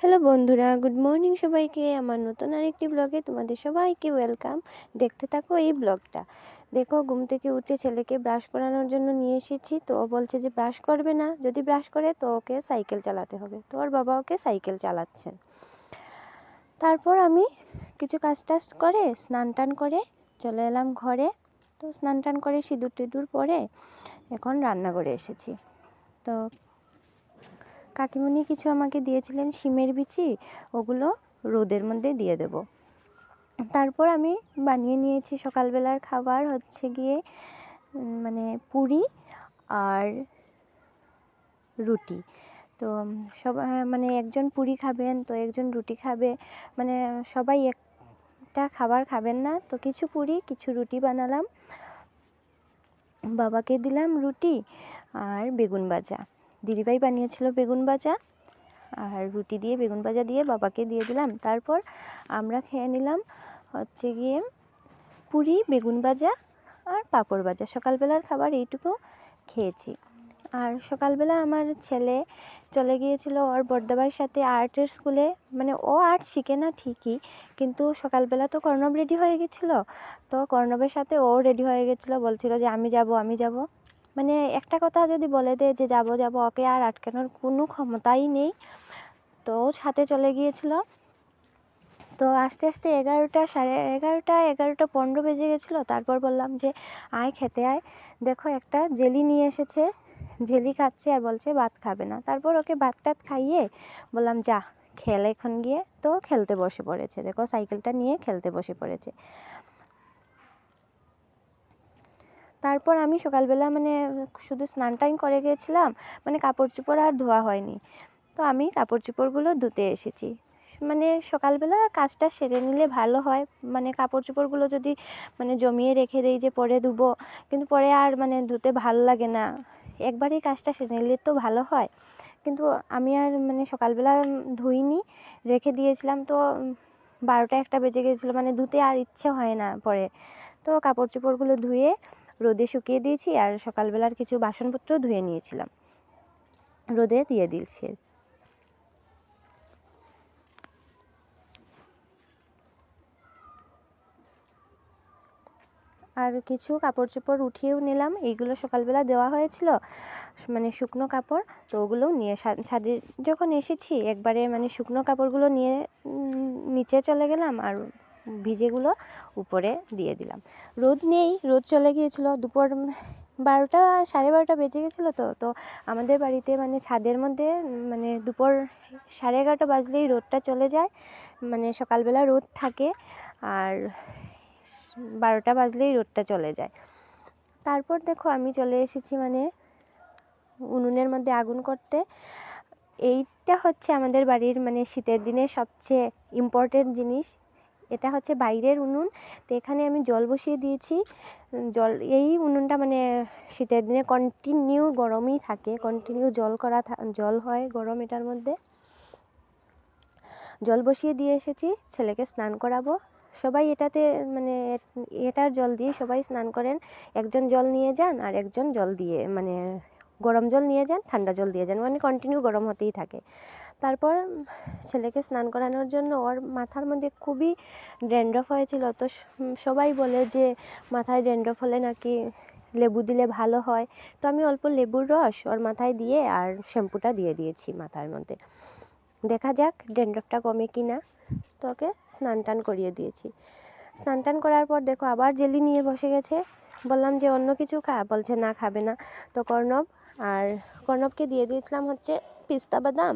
Hello বন্ধুরা, good morning সবাইকে। আমার নতুন আরেকটি ব্লগে তোমাদের সবাইকে ওয়েলকাম। দেখতে থাকো এই ব্লগটা। দেখো, ঘুম থেকে উঠে ছেলেকে ব্রাশ করানোর জন্য নিয়ে এসেছি। তো ও বলছে যে ব্রাশ করবে না। যদি ব্রাশ করে, তো ওকে সাইকেল চালাতে হবে। তো ওর বাবা ওকে সাইকেল চালাচ্ছেন তারপর আমি কিছু কাজ টাজ করে, স্নান টান করে চলে এলাম ঘরে। তো স্নান টান করে সিঁদুর টিঁদুর পরে এখন রান্না করে এসেছি। তো কাকিমণি কিছু আমাকে দিয়েছিলেন শিমের বিচি, ওগুলো রোদের মধ্যে দিয়ে দেব। তারপর আমি বানিয়ে নিয়েছি সকালবেলার খাবার হচ্ছে গিয়ে মানে পুরি আর রুটি। তো সবাই মানে একজন পুরি খাবেন, তো একজন রুটি খাবে মানে সবাই একটা খাবার খাবেন না। তো কিছু পুরি, কিছু রুটি বানালাম। বাবাকে দিলাম রুটি আর বেগুন ভাজা। দিদিভাই বানিয়েছিল বেগুন ভাজা আর রুটি দিয়ে বেগুন ভাজা দিয়ে বাবাকে দিয়ে দিলাম। তারপর আমরা খেয়ে নিলাম হচ্ছে গিয়ে পুরি, বেগুন ভাজা আর পাঁপড় ভাজা। সকালবেলার খাবার এইটুকু খেয়েছি। আর সকালবেলা আমার ছেলে চলে গিয়েছিল ওর বর্দাবার সাথে আর্টের স্কুলে। মানে ও আর্ট শিখে না ঠিকই, কিন্তু সকালবেলা তো কর্ণব রেডি হয়ে গেছিল। তো কর্ণবের সাথে ও রেডি হয়ে গেছিল, বলছিল যে আমি যাব আমি যাব। মানে একটা কথা যদি বলে দেয় যে যাব যাব, ওকে আর আটকানোর কোনো ক্ষমতাই নেই। তো সাথে চলে গিয়েছিল। তো আস্তে আস্তে এগারোটা, সাড়ে এগারোটা এগারোটা পনেরো বেজে গেছিল। তারপর বললাম যে, আয়, খেতে আয়। দেখো একটা জেলি নিয়ে এসেছে। জেলি খাচ্ছে আর বলছে ভাত খাবে না। তারপর ওকে ভাত টাত খাইয়ে বললাম, যা, খেল এখন গিয়ে। তো খেলতে বসে পড়েছে। দেখো, সাইকেলটা নিয়ে খেলতে বসে পড়েছে। তারপর আমি সকালবেলা মানে শুধু স্নান টান করে গিয়েছিলাম মানে কাপড় চোপড় আর ধোয়া হয়নি। তো আমি কাপড় চোপড়গুলো ধুতে এসেছি। মানে সকালবেলা কাজটা সেরে নিলে ভালো হয়। মানে কাপড় চোপড়গুলো যদি মানে জমিয়ে রেখে দেই যে পরে ধুবো, কিন্তু পরে আর মানে ধুতে ভালো লাগে না। একবারেই কাজটা সেরে নিলে তো ভালো হয়। কিন্তু আমি আর মানে সকালবেলা ধুইনি, রেখে দিয়েছিলাম তো বারোটা একটা বেজে গেছিল। মানে ধুতে আর ইচ্ছে হয় না পরে। তো কাপড় চোপড়গুলো ধুয়ে রোদে শুকিয়ে দিয়েছি আর সকালবেলার কিছু বাসনপত্র ধুয়ে নিয়েছিলাম। রোদে দিয়ে দিয়েছি। আর কিছু কাপড় চোপড় উঠিয়েও নিলাম। এইগুলো সকালবেলা দেওয়া হয়েছিল মানে শুকনো কাপড়, তো ওগুলোও নিয়ে ছাদে যখন এসেছি, একবারে মানে শুকনো কাপড়গুলো নিয়ে নিচে চলে গেলাম আর ভিজেগুলো উপরে দিয়ে দিলাম। রোদ নেই, রোদ চলে গিয়েছিল। দুপুর বারোটা, সাড়ে বারোটা বেজে গেছিল তো তো আমাদের বাড়িতে মানে ছাদের মধ্যে মানে দুপুর সাড়ে এগারোটা বাজলেই রোদটা চলে যায়। মানে সকালবেলা রোদ থাকে আর বারোটা বাজলেই রোদটা চলে যায়। তারপর দেখো আমি চলে এসেছি মানে উনুনের মধ্যে আগুন করতে। এইটা হচ্ছে আমাদের বাড়ির মানে শীতের দিনে সবচেয়ে ইম্পর্টেন্ট জিনিস। এটা হচ্ছে বাইরের উনুন। তো এখানে আমি জল বসিয়ে দিয়েছি। জল, এই উনুনটা মানে শীতের দিনে কন্টিনিউ গরমই থাকে। কন্টিনিউ জল করা জল হয় গরম এটার মধ্যে। জল বসিয়ে দিয়ে এসেছি, ছেলেকে স্নান করাবো। সবাই এটাতে মানে এটার জল দিয়ে সবাই স্নান করেন। একজন জল নিয়ে যান আর একজন জল দিয়ে মানে গরম জল নিয়ে যান, ঠান্ডা জল দিয়ে যান মানে কন্টিনিউ গরম হতেই থাকে। তারপর ছেলেকে স্নান করানোর জন্য ওর মাথার মধ্যে খুবই ড্যান্ড্রফ হয়েছিল। তো সবাই বলে যে মাথায় ড্যান্ড্রফ হলে নাকি লেবু দিলে ভালো হয়। তো আমি অল্প লেবুর রস ওর মাথায় দিয়ে আর শ্যাম্পুটা দিয়ে দিয়েছি মাথার মধ্যে। দেখা যাক ড্যান্ড্রফটা কমে কি না তো ওকে স্নান টান করিয়ে দিয়েছি। স্নান টান করার পর দেখো আবার জেলি নিয়ে বসে গেছে। বললাম যে অন্য কিছু খা, বলছে না, খাবে না। তো কর্ণব আর কর্ণবকে দিয়ে দিয়েছিলাম হচ্ছে পিস্তা বাদাম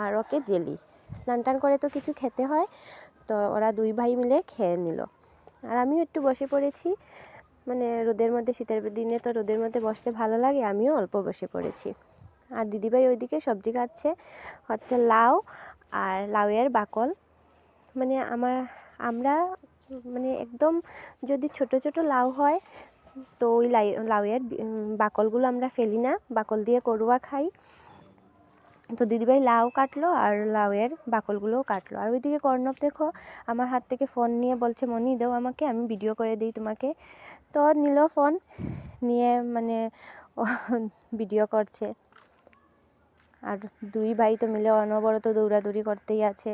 আর ওকে জেলি। স্নান টান করে তো কিছু খেতে হয়, তো ওরা দুই ভাই মিলে খেয়ে নিল। আর আমিও একটু বসে পড়েছি মানে রোদের মধ্যে, শীতের দিনে তো রোদের মধ্যে বসতে ভালো লাগে, আমিও অল্প বসে পড়েছি। আর দিদিভাই ওইদিকে সবজি কাটছে, হচ্ছে লাউ আর লাউয়ের বাকল। মানে আমার, আমরা মানে একদম যদি ছোট ছোট লাউ হয় তো ওই লাই, লাউয়ের বাকলগুলো আমরা ফেলি না, বাকল দিয়ে করুয়া খাই। তো দিদিভাই লাউ কাটলো আর লাউয়ের বাকলগুলোও কাটলো। আর ওইদিকে কর্ণব দেখো, আমার হাত থেকে ফোন নিয়ে বলছে, মনি, দাও আমাকে, আমি ভিডিও করে দিই তোমাকে। তো নিল ফোন, নিয়ে মানে ভিডিও করছে। আর দুই ভাই তো মিলে অনবরত দৌড়াদৌড়ি করতেই আছে।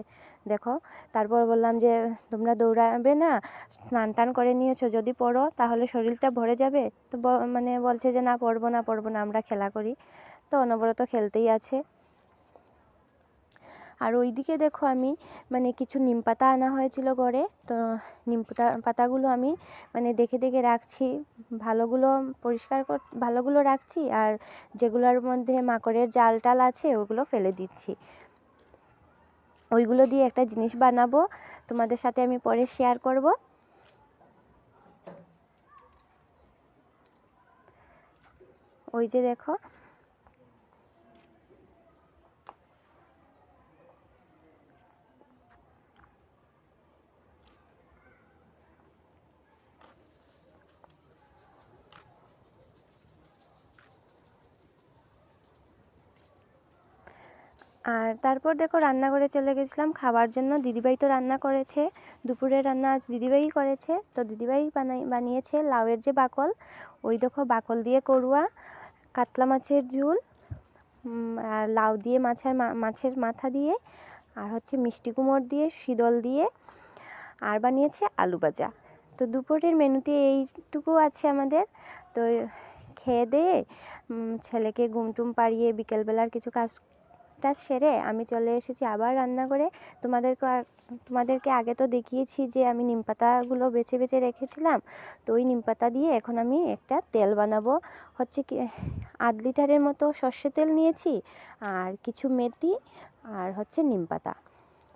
দেখো, তারপর বললাম যে, তোমরা দৌড়াবে না? স্নান টান করে নিয়েছো? যদি পড়ো, তাহলে শরীরটা ভরে যাবে? তো মানে বলছে যে, না, পড়ব না পড়ব না, আমরা খেলা করি। তো অনবরত খেলতেই আছে। আর ওইদিকে দেখো আমি মানে কিছু নিম পাতা আনা হয়েছিল ঘরে। তো নিম পাতা, পাতাগুলো আমি মানে দেখে দেখে রাখছি। ভালোগুলো পরিষ্কার কর, ভালোগুলো রাখছি আর যেগুলোর মধ্যে মাকড়ের জাল টাল আছে ওগুলো ফেলে দিচ্ছি। ওইগুলো দিয়ে একটা জিনিস বানাবো, তোমাদের সাথে আমি পরে শেয়ার করব। ওই যে দেখো আর তারপর দেখো রান্নাঘরে চলে গেছিলাম, খাবার জন্য দিদিভাই তো রান্না করেছে দুপুরের রান্না আজ দিদিভাই করেছে, তো দিদিভাই বানাই, বানিয়েছে লাউয়ের যে বাকল, ওই দেখো বাকল দিয়ে করুয়া, কাতলা মাছের ঝোল আর লাউ দিয়ে মাছের মাছের মাথা দিয়ে, আর হচ্ছে মিষ্টি কুমড় দিয়ে শীতল দিয়ে, আর বানিয়েছে আলু ভাজা। তো দুপুরের মেনুতে এইটুকু আছে আমাদের, তো খেয়ে দিয়ে ছেলেকে ঘুম টুম পাড়িয়ে বিকেলবেলার কিছু কাজ টা সেরে আমি চলে এসেছি আবার রান্না করে। তোমাদেরকে তোমাদেরকে আগে তো দেখিয়েছি যে আমি নিম পাতাগুলো বেছে বেছে রেখেছিলাম। তো ওই নিম পাতা দিয়ে এখন আমি একটা তেল বানাবো। হচ্ছে কি, আধ লিটারের মতো সর্ষে তেল নিয়েছি আর কিছু মেথি আর হচ্ছে নিম পাতা।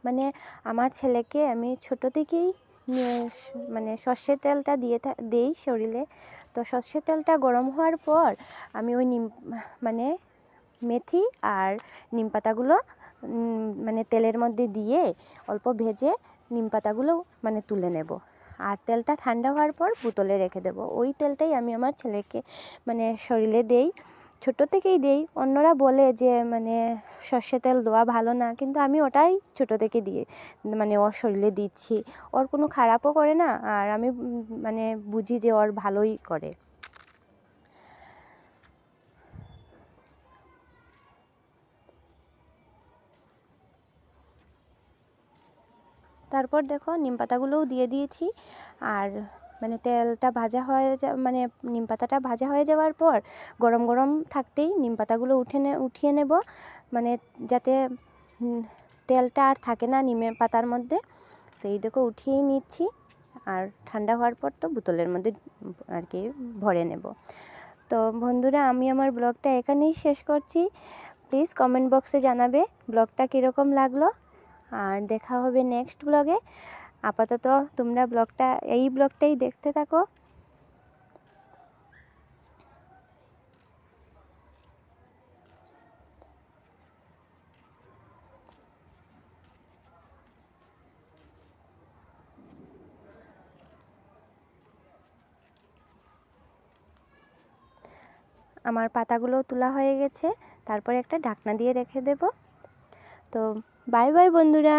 মানে আমার ছেলেকে আমি ছোট থেকেই মানে সর্ষের তেলটা দিয়ে দেই শরীরে। তো সর্ষের তেলটা গরম হওয়ার পর আমি ওই নিম মানে মেথি আর নিম পাতাগুলো মানে তেলের মধ্যে দিয়ে অল্প ভেজে নিম পাতাগুলো মানে তুলে নেব। আর তেলটা ঠান্ডা হওয়ার পর বোতলে রেখে দেবো। ওই তেলটাই আমি আমার ছেলেকে মানে শরীরে দেই। ছোট থেকেই দেই। অন্যরা বলে যে মানে সর্ষে তেল দেওয়া ভালো না, কিন্তু আমি ওটাই ছোট থেকে দিয়ে মানে ওর শরীরে দিচ্ছি। ওর কোনো খারাপও করে না, আর আমি মানে বুঝি যে ওর ভালোই করে। তারপর দেখো নিম পাতাগুলোও দিয়ে দিয়েছি। আর মানে তেলটা ভাজা হয়ে যা মানে নিম পাতাটা ভাজা হয়ে যাওয়ার পর গরম গরম থাকতেই নিম পাতাগুলো উঠে উঠিয়ে নেব। মানে যাতে তেলটা আর থাকে না নিমের পাতার মধ্যে। তো এই দেখো উঠিয়েই নিচ্ছি। আর ঠান্ডা হওয়ার পর তো বোতলের মধ্যে আর কি ভরে নেব। তো বন্ধুরা, আমি আমার ব্লগটা এখানেই শেষ করছি। প্লিজ কমেন্ট বক্সে জানাবে ব্লগটা কীরকম লাগল। আর দেখা হবে নেক্সট ব্লগে আপাতত তোমরা ব্লগটা এই ব্লগটাই দেখতে থাকো। আমার পাতাগুলো তোলা হয়ে গেছে, তারপরে একটা ঢাকনা দিয়ে রেখে দেব। তো বাই বাই বন্ধুরা।